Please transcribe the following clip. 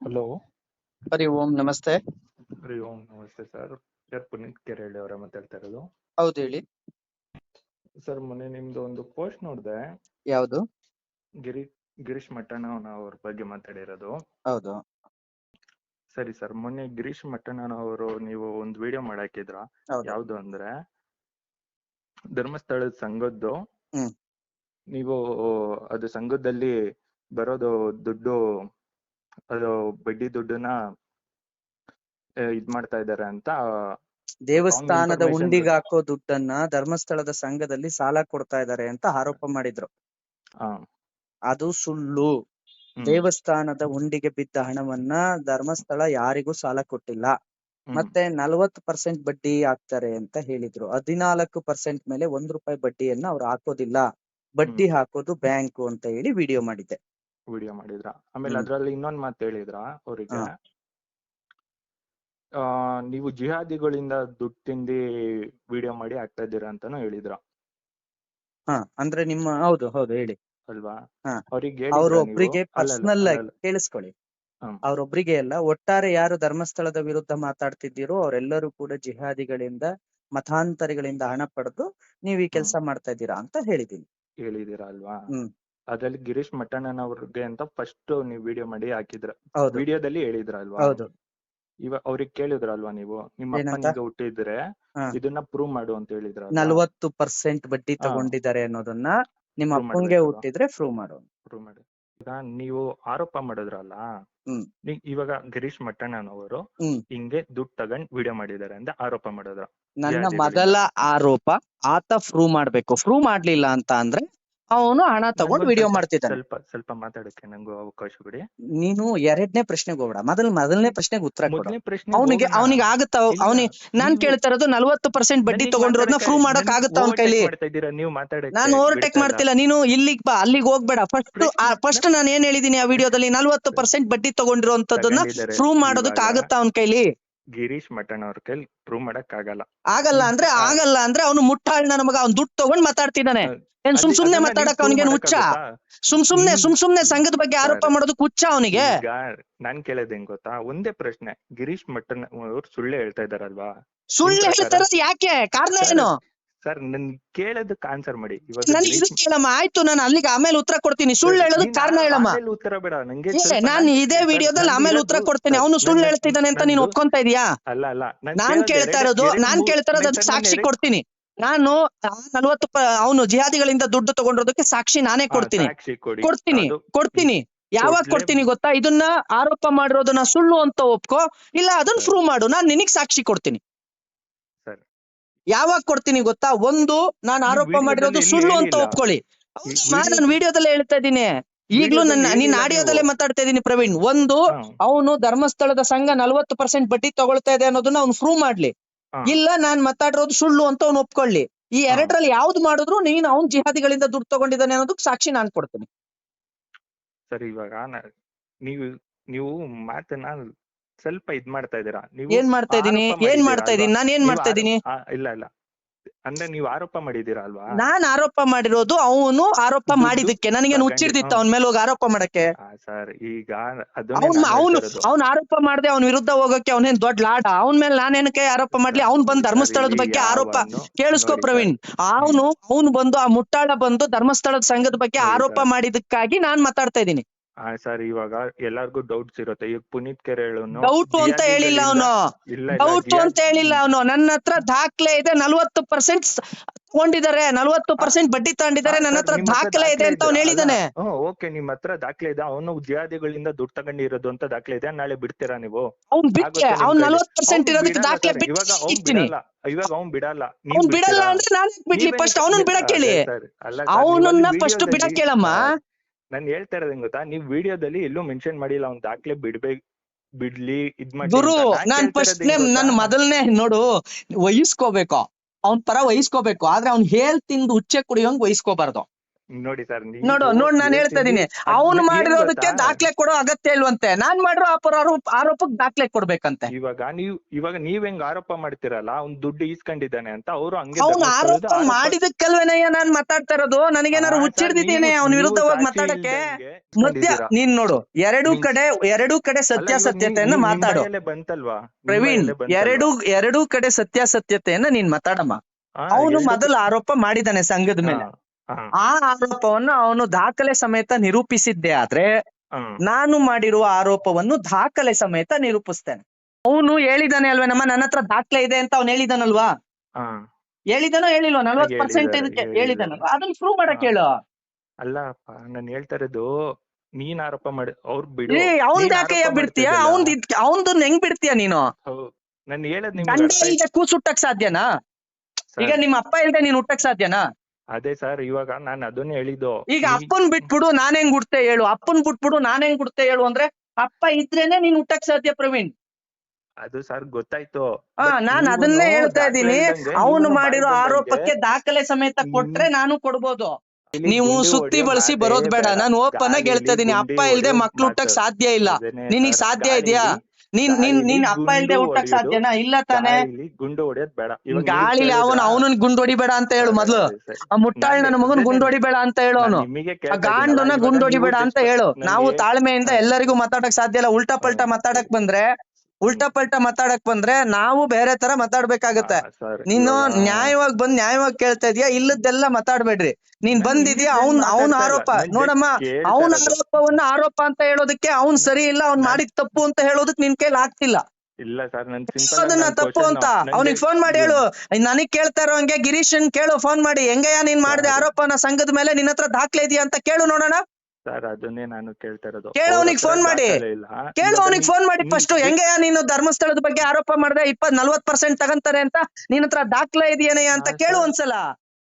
Hello. ಹರಿ ಓಂ ನಮಸ್ತೆ. ಹರಿ ಓಂ ನಮಸ್ತೆ sir. Sir Puneeth Kerehalli ಅವರ ಮಾತಾಡ್ತಾ ಇರೋದು. ಹೌದು ಹೇಳಿ. ಸರ್ ಮೊನ್ನೆ ನಿಮ್ದು ಒಂದು ಪೋಸ್ಟ್ ನೋಡಿದೆ. ಯಾವುದು? ಗಿರಿ ಗಿರೀಶ್ ಮಟ್ಟಣ್ಣ ಅವ್ರ ಬಗ್ಗೆ ಮಾತಾಡಿರೋದು. ಹೌದು. ಸರಿ ಸರ್ ಮೊನ್ನೆ ಗಿರೀಶ್ ಮಟ್ಟಣ್ಣ ಅವರು ನೀವು ಒಂದು ವಿಡಿಯೋ ಮಾಡಾಕಿದ್ರ. ಹೌದು. ಯಾವ್ದು ಅಂದ್ರೆ ಧರ್ಮಸ್ಥಳದ ಸಂಘದ್ದು. ಹ್ಮ್. ನೀವು ಅದು ಸಂಘದಲ್ಲಿ ಬರೋದು ದುಡ್ಡು ಬಡ್ಡಿ ದುಡ್ಡನ್ನ ಇದ್ ಮಾಡ್ತಾ ಇದ್ದಾರೆ ಅಂತ ದೇವಸ್ಥಾನದ ಹುಂಡಿಗೆ ಉಂಡಿಗೆ ಹಾಕೋ ದುಡ್ಡನ್ನ ಧರ್ಮಸ್ಥಳದ ಸಂಘದಲ್ಲಿ ಸಾಲ ಕೊಡ್ತಾ ಇದ್ದಾರೆ ಅಂತ ಆರೋಪ ಮಾಡಿದ್ರು. ಅದು ಸುಳ್ಳು. ದೇವಸ್ಥಾನದ ಉಂಡಿಗೆ ಬಿದ್ದ ಹಣವನ್ನ ಧರ್ಮಸ್ಥಳ ಯಾರಿಗೂ ಸಾಲ ಕೊಟ್ಟಿಲ್ಲ. ಮತ್ತೆ ನಲ್ವತ್ ಪರ್ಸೆಂಟ್ ಬಡ್ಡಿ ಹಾಕ್ತಾರೆ ಅಂತ ಹೇಳಿದ್ರು. ಹದಿನಾಲ್ಕು ಪರ್ಸೆಂಟ್ ಮೇಲೆ ಒಂದ್ ರೂಪಾಯಿ ಬಡ್ಡಿಯನ್ನ ಅವ್ರು ಹಾಕೋದಿಲ್ಲ. ಬಡ್ಡಿ ಹಾಕೋದು ಬ್ಯಾಂಕು ಅಂತ ಹೇಳಿ ವಿಡಿಯೋ ಮಾಡಿದ್ದೆ. ವಿಡಿಯೋ ಮಾಡಿದ್ರ. ಆಮೇಲೆ. ಅದ್ರಲ್ಲಿ ಇನ್ನೊಂದ್ ಮಾತು ಹೇಳಿದ್ರ ಅವರಿಗೆ. ಆ ನೀವು ಜಿಹಾದಿಗಳಿಂದ ದುಡ್ಡು ತಿಂದಿ ವಿಡಿಯೋ ಮಾಡಿ ಹಾಕ್ತಾ ಇದ್ದೀರಾ ಅಂತಾನು ಹೇಳಿದ್ರ. ಹಾ ಅಂದ್ರೆ ನಿಮ್ಮ ಹೌದು ಹೌದು ಹೇಳಿ. ಅಲ್ವಾ? ಅವರಿಗೆ ಪರ್ಸನಲ್ ಆಗಿ ಕೇಳಿಸ್ಕೊಳ್ಳಿ. ಅವ್ರೊಬ್ರಿಗೆ ಅಲ್ಲ ಒಟ್ಟಾರೆ ಯಾರು ಧರ್ಮಸ್ಥಳದ ವಿರುದ್ಧ ಮಾತಾಡ್ತಿದ್ದೀರೋ ಅವರೆಲ್ಲರೂ ಕೂಡ ಜಿಹಾದಿಗಳಿಂದ ಮತಾಂತರಿಗಳಿಂದ ಹಣ ಪಡೆದು ನೀವ್ ಈ ಕೆಲಸ ಮಾಡ್ತಾ ಇದ್ದೀರಾ ಅಂತ ಹೇಳಿದೀನಿ. ಹೇಳಿದೀರಾ ಅಲ್ವಾ? ಹ್ಮ್. ಅದ್ರಲ್ಲಿ ಗಿರೀಶ್ ಮಟ್ಟಣ್ಣನವ್ರಿಗೆ ಅಂತ ಫಸ್ಟ್ ನೀವು ವಿಡಿಯೋ ಮಾಡಿ ಹಾಕಿದ್ರ ಹೌದು ವಿಡಿಯೋದಲ್ಲಿ ಹೇಳಿದ್ರ ಅಲ್ವಾ ಹೌದು ಇವಾಗ ಅವ್ರಿಗೆ ಕೇಳಿದ್ರಲ್ವಾ ನೀವು ನಿಮ್ಮ ಏನಂತ? ಅಪ್ಪನಿಗೆ ಹುಟ್ಟಿದ್ರೆ ಹಾ. ಇದನ್ನ ಪ್ರೂವ್ ಮಾಡು ಅಂತ ಹೇಳಿದ್ರ ನಲ್ವತ್ತು ಪರ್ಸೆಂಟ್ ಬಡ್ಡಿ ಹಾ. ತಗೊಂಡಿದ್ದಾರೆ ಅನ್ನೋದನ್ನ ನಿಮ್ಮ Prove ಅಪ್ಪಂಗೆ ಮಾಡ್ಬೇಕಲ್ವಾ? ಹುಟ್ಟಿದ್ರೆ ಪ್ರೂವ್ ಮಾಡು ಪ್ರೂವ್ ಮಾಡಿ ಈಗ ನೀವು ಆರೋಪ ಮಾಡಿದ್ರಲ್ಲ ಹ್ಮ್. ನೀ- ಇವಾಗ ಗಿರೀಶ್ ಮಟ್ಟಣ್ಣನವರು ಹ್ಮ್. ಹಿಂಗೆ ದುಡ್ಡು ತಗೊಂಡ್ ವಿಡಿಯೋ ಮಾಡಿದ್ದಾರೆ ಅಂತ ಆರೋಪ ಮಾಡಿದ್ರ ನನ್ನ. ಮೊದಲ ಆರೋಪ ಆತ ಪ್ರೂವ್ ಮಾಡ್ಬೇಕು ಪ್ರೂವ್ ಮಾಡ್ಲಿಲ್ಲ ಅಂತ ಅಂದ್ರೆ ಅವನು ಹಣ ತಗೊಂಡ್ ವಿಡಿಯೋ ಮಾಡ್ತಿದ್ದಾನೆ. ಸ್ವಲ್ಪ ಸ್ವಲ್ಪ ಮಾತಾಡಕ್ಕೆ ನಂಗೂ ಅವಕಾಶ ಬಿಡಿ ನೀನು ಎರಡನೇ ಪ್ರಶ್ನೆಗೆ ಹೋಗ್ಬೇಡ. ಮೊದಲ್ ಮೊದಲನೇ ಪ್ರಶ್ನೆಗೆ ಉತ್ತರ ಕೊಡು. ಅವನಿಗೆ ಅವನಿಗೆ ಆಗುತ್ತ ಅವನಿಗೆ ನಾನ್ ಕೇಳ್ತಾ ಇರೋದು ನಲ್ವತ್ತು ಪರ್ಸೆಂಟ್ ಬಡ್ಡಿ ತಗೊಂಡಿರೋದನ್ನ ಪ್ರೂವ್ ಮಾಡಕ್ ಆಗುತ್ತ ಅವನ ಕೈಲಿ? ನೀವು ಮಾತಾಡಿ ನಾನು ಓವರ್ಟೇಕ್ ಮಾಡ್ತಿಲ್ಲ. ನೀನು ಇಲ್ಲಿಗೆ ಬಾ ಅಲ್ಲಿಗೆ ಹೋಗ್ಬೇಡ. ಫಸ್ಟ್ ಫಸ್ಟ್ ನಾನು ಏನ್ ಹೇಳಿದೀನಿ ಆ ವಿಡಿಯೋದಲ್ಲಿ ನಲ್ವತ್ತು ಪರ್ಸೆಂಟ್ ಬಡ್ಡಿ ತಗೊಂಡಿರೋ ಅಂತದನ್ನ ಪ್ರೂವ್ ಮಾಡೋದಕ್ಕೆ ಆಗುತ್ತಾ ಆಗತ್ತ ಅವನ ಕೈಲಿ? ಗಿರೀಶ್ ಮಠನ್ ಅವ್ರ ಕೈಲಿ ಪ್ರೂವ್ ಮಾಡಕ್ ಆಗಲ್ಲ. ಆಗಲ್ಲ ಅಂದ್ರೆ ಆಗಲ್ಲ ಅಂದ್ರೆ ಅವನು ಮುಟ್ಟಾಳ್ನ ನಮಗ ಅವ್ನ್ ದುಡ್ಡು ತಗೊಂಡ್ ಮಾತಾಡ್ತಿದ್ದಾನೆ. ಏನ್ ಸುಮ್ ಸುಮ್ನೆ ಮಾತಾಡಕ್ ಅವ್ನಿಗೆ ಹುಚ್ಚ? ಸುಮ್ ಸುಮ್ನೆ ಸುಮ್ ಸುಮ್ನೆ ಸಂಘದ ಬಗ್ಗೆ ಆರೋಪ. ಮಾಡೋದು ಹುಚ್ಚ ಅವನಿಗೆ? ಈಗ ನಾನ್ ಕೇಳೋದ್ ಹೆಂಗ್ ಗೊತ್ತಾ? ಒಂದೇ ಪ್ರಶ್ನೆ ಗಿರೀಶ್ ಮಟ್ಟನ್ ಅವ್ರು ಸುಳ್ಳು ಹೇಳ್ತಾ ಇದಾರಲ್ವಾ ಸುಳ್ಳು ಹೇಳ್ತಾರ ಯಾಕೆ? ಕಾರಣ ಏನು? ಸರ್ ನನ್ ಕೇಳೋದಕ್ಕೆ ಆನ್ಸರ್ ಮಾಡಿ. ಇವಾಗ ನನಗೆ ಆಯ್ತು ನಾನು ಅಲ್ಲಿಗೆ ಆಮೇಲೆ ಉತ್ತರ ಕೊಡ್ತೀನಿ. ಸುಳ್ಳು ಹೇಳೋದು ಕಾರಣ ಹೇಳಮ್ಮ. ಆಮೇಲೆ ಉತ್ತರ ಬೇಡ ನಂಗೆ ಏ ಸ್ವಲ್ಪ ನಾನು ಇದೇ ವಿಡಿಯೋದಲ್ಲಿ ಆಮೇಲೆ ಉತ್ತರ ಕೊಡ್ತೀನಿ. ಅವನು ಸುಳ್ಳು ಹೇಳ್ತಿದ್ದಾನೆ ಅಂತ ನೀನ್ ಒಪ್ಕೊಂತಾ ಒಪ್ಕೊಂತ ಇದೀಯಾ? ಅಲ್ಲ ಅಲ್ಲ ನಾನ್ ಕೇಳ್ತಾ ಇರೋದು ನಾನ್ ಕೇಳ್ತಾ ಇರೋದು ಅದಕ್ಕೆ ಸಾಕ್ಷಿ ಕೊಡ್ತೀನಿ. ನಾನು ನಲ್ವತ್ತು ಅವನು ಜಿಹಾದಿಗಳಿಂದ ದುಡ್ಡು ತಗೊಂಡಿರೋದಕ್ಕೆ ಸಾಕ್ಷಿ ನಾನೇ ಕೊಡ್ತೀನಿ. ಸಾಕ್ಷಿ ಕೊಡಿ. ಕೊಡ್ತೀನಿ ಅದು ಕೊಡ್ತೀನಿ. ಯಾವಾಗ ಕೊಡ್ಲೇ- ಕೊಡ್ತೀನಿ ಗೊತ್ತಾ? ಇದನ್ನ ಆರೋಪ ಮಾಡಿರೋದನ್ನ ಸುಳ್ಳು ಅಂತ ಒಪ್ಕೋ. ಇಲ್ಲ ಅದನ್ನ ಪ್ರೂವ್ ಮಾಡು. ನಾನ್ ನಿನಗ್ ಸಾಕ್ಷಿ ಕೊಡ್ತೀನಿ. ಯಾವಾಗ ಕೊಡ್ತೀನಿ ಗೊತ್ತಾ? ಒಂದು ನಾನು ಆರೋಪ ಮಾಡಿರೋದು ಸುಳ್ಳು ಅಂತ. ಒಪ್ಕೊಳ್ಳಿ. ನಾನು ವಿಡಿಯೋದಲ್ಲೇ ಹೇಳ್ತಾ ಇದ್ದೀನಿ. ಈಗ್ಲೂ ನನ್ನ ನೀನ್ ಆಡಿಯೋದಲ್ಲೇ ಮಾತಾಡ್ತಾ ಇದೀನಿ ಪ್ರವೀಣ್. ಒಂದು ಅವನು ಧರ್ಮಸ್ಥಳದ ಸಂಘ ನಲ್ವತ್ತು ಪರ್ಸೆಂಟ್ ಬಡ್ಡಿ ತಗೊಳ್ತಾ ಇದೆ ಅನ್ನೋದನ್ನ ಅವ್ನು ಪ್ರೂವ್ ಮಾಡ್ಲಿ. ಇಲ್ಲ ನಾನ್ ಮಾತಾಡಿರೋದು ಸುಳ್ಳು ಅಂತ ಅವ್ನು ಒಪ್ಕೊಳ್ಳಿ. ಈ. ಎರಡರಲ್ಲಿ ಯಾವ್ದು ಮಾಡಿದ್ರು ನೀನ್ ಅವ್ನ್ ಜಿಹಾದಿಗಳಿಂದ ದುಡ್ಡು ತಗೊಂಡಿದ್ದಾನೆ ಅನ್ನೋದಕ್ಕೆ ಸಾಕ್ಷಿ ನಾನ್ ಕೊಡ್ತೀನಿ. ಸರಿ ಇವಾಗ ನೀವು ನೀವು ಮಾತನ್ನ ಸ್ವಲ್ಪ ಇದ್ ಮಾಡ್ತಾ ಇದೀರಾ ನೀವು ಏನ್ ಮಾಡ್ತಾ ಇದೀನಿ ಆರೋಪ ಏನ್ ಮಾಡ್ತಾ ಇದೀನಿ ನಾನು ನಾನ್ ಏನ್ ಮಾಡ್ತಾ ಇದೀನಿ ಆ, ಇಲ್ಲ ಇಲ್ಲ. ಅಂದ್ರೆ ನೀವು ಆರೋಪ ಮಾಡಿದೀರಾ ಅಲ್ವಾ? ನಾನ್ ಆರೋಪ ಮಾಡಿರೋದು ಅವನು ಆರೋಪ ದುಡ್ಡು ಮಾಡಿದಕ್ಕೆ ನನಗೇನು ತಗೊಂಡಿ- ಹುಚ್ಚಿಡ್ದಿತ್ತು. ಅವನ ಮೇಲೆ ಹೋಗಿ ಆರೋಪ ಮಾಡಕ್ಕೆ? ಸರ್. ಈಗ ಅವ್ನ್ ಅವನು ಅವ್ನ್ ಆರೋಪ ಮಾಡದೆ ಅವನ ವಿರುದ್ಧ ಹೋಗಕ್ಕೆ ಅವನೇನ್ ದೊಡ್ಡ ಲಾಡ? ಅವನ ಮೇಲೆ ನಾನೇನಕ್ಕೆ ಆರೋಪ ಮಾಡ್ಲಿ? ಅವ್ನ್ ಬಂದ್ ಧರ್ಮಸ್ಥಳದ ಬಗ್ಗೆ ಆರೋಪ ಕೇಳಿಸ್ಕೊ ಪ್ರವೀಣ್. ಅವನು ಅವನು ಬಂದು ಆ ಮುಟ್ಟಾಳ ಬಂದು ಧರ್ಮಸ್ಥಳದ ಸಂಘದ ಬಗ್ಗೆ ಆರೋಪ. ಮಾಡಿದಕ್ಕಾಗಿ ನಾನ್ ಮಾತಾಡ್ತಾ ಇದೀನಿ ಸರ್ ಇವಾಗ ಎಲ್ಲಾರ್ಗು ಡೌಟ್ಸ್ ಇರುತ್ತೆ. ಈಗ ಪುನೀತ್ ಕೆರೆಳನು ಡೌಟ್ ಅಂತ ಹೇಳಿಲ್ಲ ಅವನು. ಇಲ್ಲ ಡೌಟ್ ಅಂತ ಹೇಳಿಲ್ಲ ಅವನು. ನನ್ನ ಹತ್ರ ದಾಖಲೆ ಇದೆ ನಲ್ವತ್ತು ಪರ್ಸೆಂಟ್ ತಗೊಂಡಿದ್ದಾರೆ. ನಲ್ವತ್ತು ಪರ್ಸೆಂಟ್ ಬಡ್ಡಿ ತಗೊಂಡಿದ್ದಾರೆ ನನ್ನತ್ರ ನನ್ನ ಹತ್ರ ದಾಖಲೆ ಇದೆ ಅಂತ ಅವ್ನು ಹೇಳಿದಾನೆ. ಓಕೆ ನಿಮ್ ಹತ್ರ ದಾಖಲೆ ಇದೆ. ಅವನು ಉದ್ಯಾದಿಗಳಿಂದ ದುಡ್ಡು ತಗೊಂಡಿರೋದು ಅಂತ ದಾಖಲೆ ಇದೆ. ನಾಳೆ ಬಿಡ್ತೀರಾ ನೀವು? ಅವ್ನ್ ಬಿಟ್ಟೆ. ಅವ್ನ್. ನಲ್ವತ್ತು ಪರ್ಸೆಂಟ್ ಇರೋದಕ್ಕೆ ದಾಖಲೆ ಬಿಟ್ಟಿರ್ತೀನಿ. ಬಿಟ್ಟು ಇವಾಗ ಅವ್ನ್ ಬಿಡಲ್ಲ. ಅವ್ನ್ ಬಿಡಲ್ಲ ಅಂದ್ರೆ ನಾನು ಬಿಡ್ಲಿ. ಫಸ್ಟ್ ಅವನನ್ನ ಬಿಡ್- ಬಿಡಕ್ ಹೇಳಿ. ಅವನನ್ನ ಫಸ್ಟ್ ವಿಡಿಯೋದಲ್ಲಿ- ಬಿಡಕ್ ಹೇಳಮ್ಮ. ನಾನ್ ಹೇಳ್ತಾ ಇರೋದ್ ಗೊತ್ತಾ? ನೀವ್ ವಿಡಿಯೋದಲ್ಲಿ ಎಲ್ಲೂ ಮೆನ್ಷನ್ ಮಾಡಿಲ್ಲ ಅವ್ನ್ ದಾಖಲೆ ಬಿಡ್ಬೇಕು ಬಿಡ್ಲಿ ಇದ್ ಮಾಡಿ ಗುರು. ನಾನ್ ಫಸ್ಟ್ ನೇಮ್ ನನ್ ಮೊದಲನೇ ನೋಡು ವಹಿಸ್ಕೋಬೇಕು. ಅವ್ನ್ ಪರ ವಹಿಸ್ಕೋಬೇಕು. ಆದ್ರೆ ಅವ್ನ್ ಹೇಳ್ ತಿಂದು ಹುಚ್ಚೆ ಕುಡಿಯೋಂಗ್ ವಹಿಸ್ಕೋಬಾರ್ದು. ನೋಡಿ ಸರ್ ನೋಡು ನೋಡ್ ನಾನು ಹೇಳ್ತಾ ಇದೀನಿ. ಅವನು ಮಾಡಿರೋದಕ್ಕೆ ದಾಖಲೆ ಕೊಡೋ ಅಗತ್ಯ ಇಲ್ವಂತೆ. ನಾನ್ ಮಾಡಿರೋ ಅಪರ ಆರೋಪ ಆರೋಪಕ್ಕೆ ದಾಖಲೆ ಕೊಡ್ಬೇಕಂತೆ. ಇವಾಗ ನೀವು ಇವಾಗ ನೀವ್ ಹೆಂಗ್ ಆರೋಪ ಮಾಡ್ತಿರಲ್ಲ? ಅವ್ನ್ ದುಡ್ಡು ಈಸ್ಕೊಂಡಿದ್ದಾನೆ ಅಂತ ಅವರು ಹಂಗೆ ಅವ್ನು ಆರೋಪ ಮಾಡಿದಕ್ಕಲ್ವೇನಯ್ಯ ನಾನ್ ಮಾತಾಡ್ತಾ ಇರೋದು? ನನಗೇನಾದ್ರು ಹುಚ್ಚಿಡ್ದಿದ್ದೀನಿ ಅವ್ನ ವಿರುದ್ಧವಾಗಿ ಮಾತಾಡಕ್ಕೆ? ಮಧ್ಯ. ನೀನ್ ನೋಡು ಎರಡು ಕಡೆ ಎರಡು ಕಡೆ ಸತ್ಯಾಸತ್ಯತೆಯನ್ನ ಮಾತಾಡೋ. ಬಂತಲ್ವಾ? ಪ್ರವೀಣ್ ಎರಡು? ಎರಡೂ ಕಡೆ ಸತ್ಯಾಸತ್ಯತೆಯನ್ನ ನೀನ್ ಮಾತಾಡಮ್ಮ. ಅವನು ಮೊದಲು ಆರೋಪ ಮಾಡಿದಾನೆ ಸಂಘದ ಮೇಲೆ. ಆ ಆರೋಪವನ್ನು ಅವನು ದಾಖಲೆ ಸಮೇತ ನಿರೂಪಿಸಿದ್ದೆ ಆದ್ರೆ ನಾನು ಮಾಡಿರುವ ಆರೋಪವನ್ನು ದಾಖಲೆ ಸಮೇತ ನಿರೂಪಿಸ್ತೇನೆ. ಅವನು ಹೇಳಿದಾನೆ ಅಲ್ವೇ ನಮ್ಮ ನನ್ನ ಹತ್ರ ದಾಖಲೆ ಇದೆ ಅಂತ ಅವ್ನು ಹೇಳಿದಾನಲ್ವಾ? ಹೇಳಿದನೋ ಹೇಳಿಲ್ವಾ ನಲ್ವತ್ ಪರ್ಸೆಂಟ್ ಹೇಳಿದನಲ್ವಾ ಹೇಳಿದಾನಲ್ವಾ? ಅದನ್ನ ಪ್ರೂವ್ ಮಾಡಕ್. ಹೇಳು. ಅಲ್ಲಪ್ಪ ನಾನು ಹೇಳ್ತಾ ಇರೋದು ನೀನ್ ಆರೋಪ ಮಾಡಿ ಅವ್ರು ಬಿಡು. ಏ ಅವನ್ ಯಾಕೆ ಬಿಡ್ತೀಯ? ಅವ್ನ್ದು ಅವನ್ ಅವನ್ದು ಹೆಂಗ್ ಬಿಡ್ತೀಯ ನೀನು? ನಾನು ಹೇಳದ್ ನಿಮ್ಗೆ ಗಂಡ ಅರ್ಥ ಕೂಸ್ ಹುಟ್ಟಕ್ ಸಾಧ್ಯನಾ? ಈಗ ನಿಮ್ಮ ಅಪ್ಪ ಇಲ್ದೆ ನೀನ್ ಹುಟ್ಟಕ್ ಸಾಧ್ಯನಾ? ಅದೇ ಸರ್ ಇವಾಗ ನಾನು ಅದನ್ನೇ ಹೇಳಿದ್ದು. ಈಗ ಅಪ್ಪನ್ ಬಿಟ್ಬಿಡು ನಾನ್ ಹೆಂಗ್ ಹುಡ್ತೆ ಹೇಳು. ಅಪ್ಪನ್ ಬಿಟ್ಬಿಡು ನಾನ್ ಹೆಂಗ್ ಹುಡ್ತೆ ಹೇಳು ಅಂದ್ರೆ ಅಪ್ಪ ಇದ್ರೇನೆ ನೀನ್ ಹುಟ್ಟಕ್ ಸಾಧ್ಯ ಪ್ರವೀಣ್. ಅದು ಸರ್ ಗೊತ್ತಾಯ್ತು. ಹಾ ನಾನ್ ಅದನ್ನೇ ಹೇಳ್ತಾ ಇದ್ದೀನಿ. ಅವನು ಮಾಡಿರೋ ಆರೋಪಕ್ಕೆ ದಾಖಲೆ ಸಮೇತ ಕೊಟ್ರೆ ನಾನು ಕೊಡ್ಬೋದು. ನೀವು ಸುತ್ತಿ ಬಳಸಿ ಬರೋದ್ ಬೇಡ. ನಾನು ಓಪನ್ ಆಗಿ ಹೇಳ್ತಾ ಇದೀನಿ ಅಪ್ಪ ಇಲ್ದೆ ಮಕ್ಳು ಹುಟ್ಟಕ್ ಸಾಧ್ಯ ಇಲ್ಲ. ನಿನಗ್ ಸಾಧ್ಯ ಇದೆಯಾ? ನೀನ್ ನೀನ್ ನೀನ್ ಅಪ್ಪ ಇಲ್ದೆ ಹುಟ್ಟಕ್ ಸಾಧ್ಯನಾ ಇಲ್ಲ ತಾನೆ. ಗುಂಡು ಹೊಡೆಯೋದ್ ಬೇಡ. ಗಾಳಿಲಿ ಅವನು? ಅವನನ್ ಗುಂಡ್ ಹೊಡಿಬೇಡ ಅಂತ ಹೇಳು ಮೊದ್ಲು. ಆ ಮುಟ್ಟಾಳ್ ನನ್ನ ನಾನು ಮಗನ್ ಗುಂಡು ಹೊಡಿಬೇಡ ಅಂತ ಹೇಳು ಅವನು. ಗಾಂಡನ ಗುಂಡು ಹೊಡಿಬೇಡ ಅಂತ ಹೇಳು. ನಾವು ತಾಳ್ಮೆಯಿಂದ ಎಲ್ಲರಿಗೂ ಮಾತಾಡಕ್ ಸಾಧ್ಯ ಇಲ್ಲ ಉಲ್ಟಾ ಪಲ್ಟಾ ಮಾತಾಡಕ್ ಬಂದ್ರೆ ಉಲ್ಟಾ ಪಲ್ಟಾ ಮಾತಾಡಕ್ ಬಂದ್ರೆ ನಾವು ಬೇರೆ ತರ ಮಾತಾಡ್ಬೇಕಾಗತ್ತೆ. ನೀನು ನ್ಯಾಯವಾಗಿ ಬಂದ್ ನ್ಯಾಯವಾಗಿ ಕೇಳ್ತಾ ಇದೀಯ? ಇಲ್ಲದೆಲ್ಲ ಮಾತಾಡ್ಬೇಡ್ರಿ. ನೀನ್ ಬಂದಿದ್ಯಾ? ಅವ್ನ್ ಅವ್ನ್ ಆರೋಪ. ನೋಡಮ್ಮ ಅವನ. ಆರೋಪವನ್ನ ಆರೋಪ ಅಂತ ಹೇಳೋದಕ್ಕೆ ಅವ್ನ್ ಸರಿ ಇಲ್ಲ. ಅವ್ನ್ ಮಾಡಿದ ತಪ್ಪು ಅಂತ ಹೇಳೋದಕ್ ನಿನ್ ಕೈಲಿ ಆಗ್ತಿಲ್ಲ. ಇಲ್ಲ ಸರ್ ನನ್ ಅದನ್ನ ತಪ್ಪು ಅಂತ. ಅವನಿಗೆ ಫೋನ್ ಮಾಡಿ ಹೇಳು. ನನಗ್ ಕೇಳ್ತಾ ಇರೋ ಹಂಗೆ ಗಿರೀಶನ್ ಕೇಳು ಫೋನ್ ಮಾಡಿ. ಹೆಂಗಯ್ಯ ನೀನ್ ಮಾಡಿದೆ ಆರೋಪನ ಸಂಘದ ಮೇಲೆ ನಿನ್ನ ಹತ್ರ ದಾಖಲೆ ಇದೆಯಾ ಅಂತ ಕೇಳು ನೋಡೋಣ. ಸರ್ ಅದನ್ನೇ ನಾನು ಕೇಳ್ತಾ ಇರೋದು ಕೇಳು ಅವನಿಗೆ ಫೋನ್ ಮಾಡಿ. ದಾಖಲೆ ಇಲ್ಲ. ಕೇಳು ಅವನಿಗೆ ಫೋನ್ ಮಾಡಿ ಫಸ್ಟ್ ಹೆಂಗೆ ನೀನು ಧರ್ಮಸ್ಥಳದ ಬಗ್ಗೆ ಆರೋಪ ಮಾಡಿದೆ ಇಪ್ಪತ್ ನಲ್ವತ್ ಪರ್ಸೆಂಟ್ ತಗಂತಾರೆ ಅಂತ ನಿನ್ನ ಹತ್ರ ದಾಖಲೆ ಇದೆಯೇನಯ್ಯ ಅಂತ ಹಾ, ಕೇಳು ಸರ್. ಒಂದ್ಸಲ